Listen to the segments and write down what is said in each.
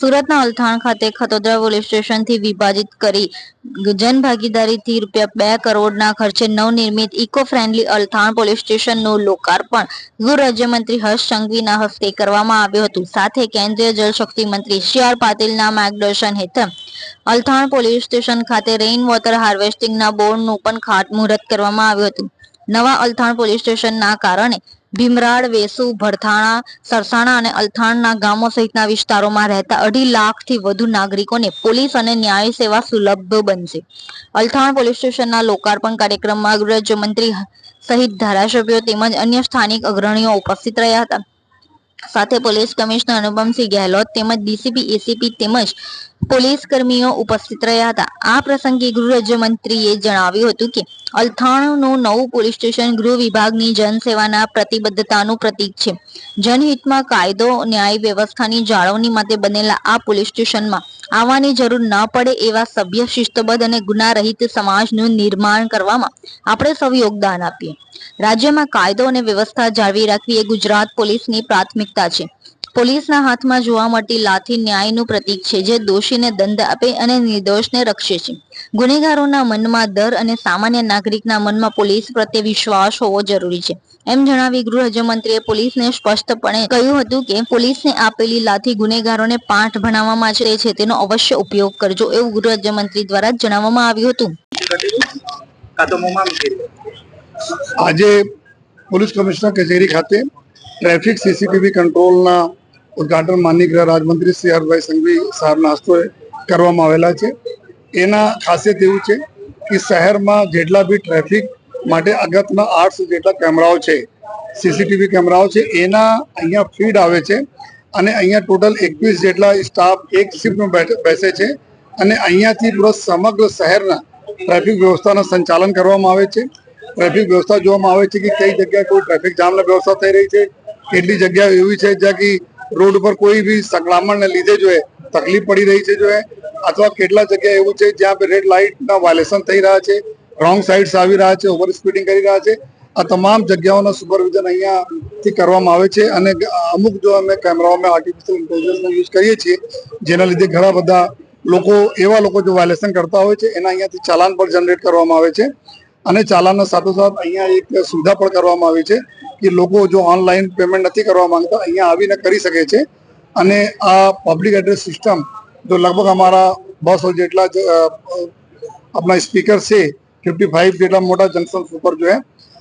સુરતના અલથાણ ખાતે ખતોદરા પોલીસ સ્ટેશનથી વિભાજિત કરી જનભાગીદારીથી રૂપિયા બે કરોડના ખર્ચે નવનિર્મિત ઇકો ફ્રેન્ડલી અલથાણ પોલીસ સ્ટેશનનું લોકાર્પણ ગૃહ રાજ્યમંત્રી હર્ષ સંઘવીના હસ્તે કરવામાં આવ્યું હતું. સાથે કેન્દ્રીય જળશક્તિ મંત્રી સી આર પાટીલના માર્ગદર્શન હેઠળ અલથાણ પોલીસ સ્ટેશન ખાતે રેઇન વોટર હાર્વેસ્ટિંગના બોર્ડનું પણ ખાતમુહૂર્ત કરવામાં આવ્યું હતું. નવા અલથાણ પોલીસ સ્ટેશનના કારણે ભીમરાડ વેસુ, ભરથાણા, સરસાણા અને અલથાણના ગામો સહિતના વિસ્તારોમાં રહેતા અઢી લાખથી વધુ નાગરિકોને પોલીસ અને ન્યાય સેવા સુલભ બનશે. અલથાણ પોલીસ સ્ટેશનના લોકાર્પણ કાર્યક્રમમાં ગૃહરાજ્યમંત્રી સહિત ધારાસભ્યો તેમજ અન્ય સ્થાનિક અગ્રણીઓ ઉપસ્થિત રહ્યા હતા. સાથે પોલીસ કમિશનર અનુપમસિંહ ગેહલોત તેમજ ડીસીપી, એસીપી તેમજ પોલીસ કર્મીઓ ઉપસ્થિત રહ્યા હતા. આ પ્રસંગે ગૃહ રાજ્યમંત્રીએ જણાવ્યું હતું કે, અલથાણનું નવું પોલીસ સ્ટેશન ગૃહ વિભાગની જનસેવાના પ્રતિબદ્ધતાનું પ્રતીક છે. જનહિતમાં કાયદો, ન્યાય વ્યવસ્થાની જાળવણી માટે બનેલા આ પોલીસ સ્ટેશનમાં આવવાની જરૂર ન પડે એવા સભ્ય, શિસ્તબદ્ધ અને ગુનારહિત સમાજનું નિર્માણ કરવામાં આપણે સૌ યોગદાન આપીએ. રાજ્યમાં કાયદો અને વ્યવસ્થા જાળવી રાખવી એ ગુજરાત પોલીસની પ્રાથમિકતા છે. પોલીસના હાથમાં જોવા મળતી લાઠી ન્યાયનું પ્રતીક છે જે દોષીને દંડ આપે અને નિર્દોષને રક્ષે છે. ગુનેગારોના મનમાં ડર અને સામાન્ય નાગરિકના મનમાં પોલીસ પ્રત્યે વિશ્વાસ હોવો જરૂરી છે. એમ જણાવી ગૃહ રાજ્યમંત્રીએ પોલીસને સ્પષ્ટપણે કહ્યું હતું કે પોલીસને આપેલી લાઠી ગુનેગારોને પાઠ ભણાવવામાં જ છે તેનો અવશ્ય ઉપયોગ કરજો એવું ગૃહ રાજ્યમંત્રી દ્વારા જણાવવામાં આવ્યું હતું. આજે પોલીસ કમિશનર કચેરી ખાતે ટ્રાફિક સીસીટીવી કંટ્રોલના ઉદઘાટન માનની ગૃહ રાજમંત્રી શ્રી હરભાઈ સંઘવી સાહેબના હસ્તોએ કરવામાં આવેલા છે. એના ખાસિયત એવું છે કે શહેરમાં જેટલા બી ટ્રાફિક માટે અગત્યના આઠસો જેટલા કેમેરાઓ છે, સીસીટીવી કેમેરાઓ છે, એના અહીંયા ફીડ આવે છે અને અહીંયા ટોટલ એકવીસ જેટલા સ્ટાફ એક શિફ્ટમાં બેસે છે અને અહીંયાથી પૂરા સમગ્ર શહેરના ટ્રાફિક વ્યવસ્થાનું સંચાલન કરવામાં આવે છે. ટ્રાફિક વ્યવસ્થા જોવામાં આવે છે કે કઈ જગ્યાએ કોઈ ટ્રાફિક જામની વ્યવસ્થા થઈ રહી છે, કેટલી જગ્યા એવી છે જ્યાં કે રોડ ઉપર કોઈ બી સંક્રમણને લીધે જો તકલીફ પડી રહી છે જો અથવા કેટલા જગ્યા એવું છે જ્યાં રેડ લાઇટના વાયલેશન થઈ રહ્યા છે રોંગ સાઇડ્સ આવી રહ્યા છે ઓવર સ્પીડિંગ કરી રહ્યા છે. આ તમામ જગ્યાઓના સુપરવિઝન અહીંયાથી કરવામાં આવે છે અને અમુક જો અમે કેમેરાઓમાં આર્ટિફિશિયલ ઇન્ટેલિજન્સનો યુઝ કરીએ છીએ, જેના લીધે ઘણા બધા લોકો, એવા લોકો જો વાયલેશન કરતા હોય છે, એના અહીંયાથી ચાલાન પણ જનરેટ કરવામાં આવે છે. અને ચાલાનના સાથોસાથ અહીંયા એક સુવિધા પણ કરવામાં આવી છે કે લોકો જો ઓનલાઈન પેમેન્ટ નથી કરવા માંગતા, અહીંયા આવીને કરી શકે છે. અને આ પબ્લિક એડ્રેસ સિસ્ટમ જો લગભગ અમારા બસો જેટલા જ આપણા સ્પીકર છે ફિફ્ટી ફાઈવ જેટલા મોટા જંકશન ઉપર જો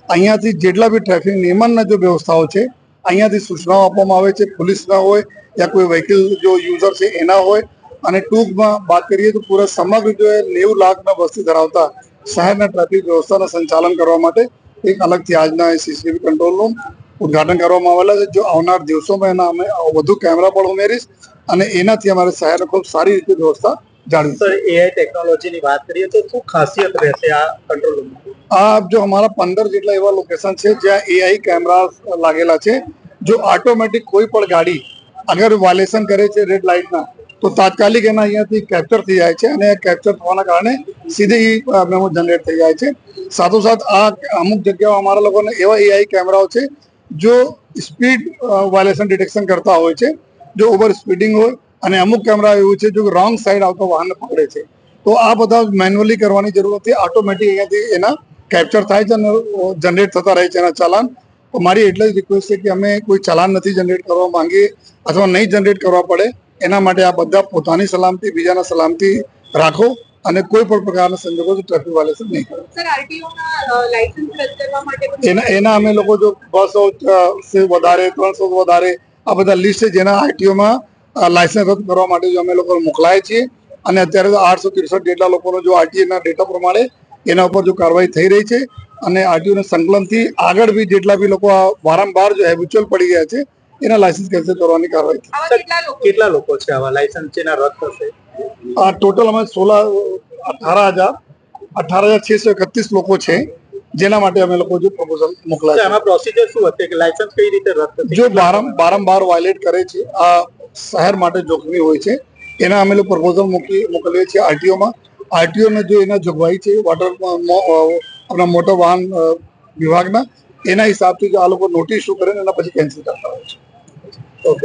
અહીંયાથી જેટલા બી ટ્રાફિક નિયમનના જો વ્યવસ્થાઓ છે, અહીંયાથી સૂચનાઓ આપવામાં આવે છે પોલીસના હોય યા કોઈ વ્હીકલ જો યુઝર છે એના હોય, અને ટૂંકમાં વાત કરીએ તો પૂરા સમગ્ર જો નેવું લાખના વસ્તી ધરાવતા શહેરના ટ્રાફિક વ્યવસ્થાનું સંચાલન કરવા માટે એક અલગથી આજના સીસીટીવી કંટ્રોલ રૂમ ઉદઘાટન કરવામાં આવેલા છે. જો આવનાર દિવસોમાં એના અમે વધુ કેમેરા પણ ઉમેરીશ અને એનાથી અમારે શહેરને ખૂબ સારી રીતે વ્યવસ્થા જાળવી સર એઆઈ ટેકનોલોજીની વાત કરીએ તો શું ખાસિયત રહેશે આ કંટ્રોલ રૂમમાં આ જો અમારા પંદર જેટલા એવા લોકેશન છે જ્યાં એઆઈ કેમેરા લાગેલા છે. જો ઓટોમેટિક કોઈ પણ ગાડી અગર વાયલેશન કરે છે રેડ લાઇટના તો તાત્કાલિક એના અહીંયાથી કેપ્ચર થઈ જાય છે અને કેપ્ચર થવાના કારણે સીધી મેમો જનરેટ થઈ જાય છે. સાથોસાથ આ અમુક જગ્યાઓ અમારા લોકોને એવા એઆઈ કેમેરાઓ છે, જો સ્પીડ વાયોલેશન ડિટેક્શન કરતા હોય છે, જો ઓવર સ્પીડિંગ હોય, અને અમુક કેમેરા એવું છે જો રોંગ સાઈડ આવતો વાહનને પકડે છે, તો આ બધા મેન્યુઅલી કરવાની જરૂર નથી ઓટોમેટિક અહીંયાથી એના કેપ્ચર થાય છે અને જનરેટ થતા રહે છે એના ચાલાન. તો મારી એટલે જ રિક્વેસ્ટ છે કે અમે કોઈ ચલાન નથી જનરેટ કરવા માંગીએ, અથવા નહીં જનરેટ કરવા પડે એના માટે આ બધા પોતાની સલામતી બીજાના સલામતી રાખો અને કોઈ પણ પ્રકારના સંજોગો ટ્રાફિક વાયલેશન નહીં કરો. એના એના અમે લોકો જો બસો વધારે ત્રણસો વધારે આ બધા લિસ્ટ છે જેના આરટીઓમાં લાયસન્સ રદ કરવા માટે જો અમે લોકો મોકલાય છીએ અને અત્યારે તો આઠસો ત્રેસઠ જેટલા લોકોનો જો આરટીઓના ડેટા પ્રમાણે એના ઉપર જો કાર્યવાહી થઈ રહી છે અને આરટીઓના સંકલનથી આગળ બી જેટલા બી લોકો વારંવાર જો હેબિચ્યુઅલ પડી ગયા છે એના લાયસન્સ કેન્સલ કરવાની કાર્યવાહી કેટલા લોકો છે? આવા લાયસન્સ જેના રદ થશે? આ ટોટલ અમે સોળા અઠાર હજાર અઠાર હજાર છસો એકત્રીસ લોકો છે જેના માટે અમે લોકો જો પ્રપોઝલ મોકલા છે. આમાં પ્રોસિજર શું હશે? કે લાયસન્સ કઈ રીતે રદ થશે? જો બારમ વારંવાર વાયલેટ કરે છે આ શહેર માટે જોખમી હોય છે એના અમે લોકો પ્રપોઝલ મોકલી મોકલીએ છીએ આરટીઓમાં. આરટીઓને જો એના જોગવાઈ છે વોટર આપણા મોટર વાહન વિભાગના એના હિસાબથી જો આ લોકો નોટિસ શું કરે ને એના પછી કેન્સલ કરતા હોય છે. ಓಕೆ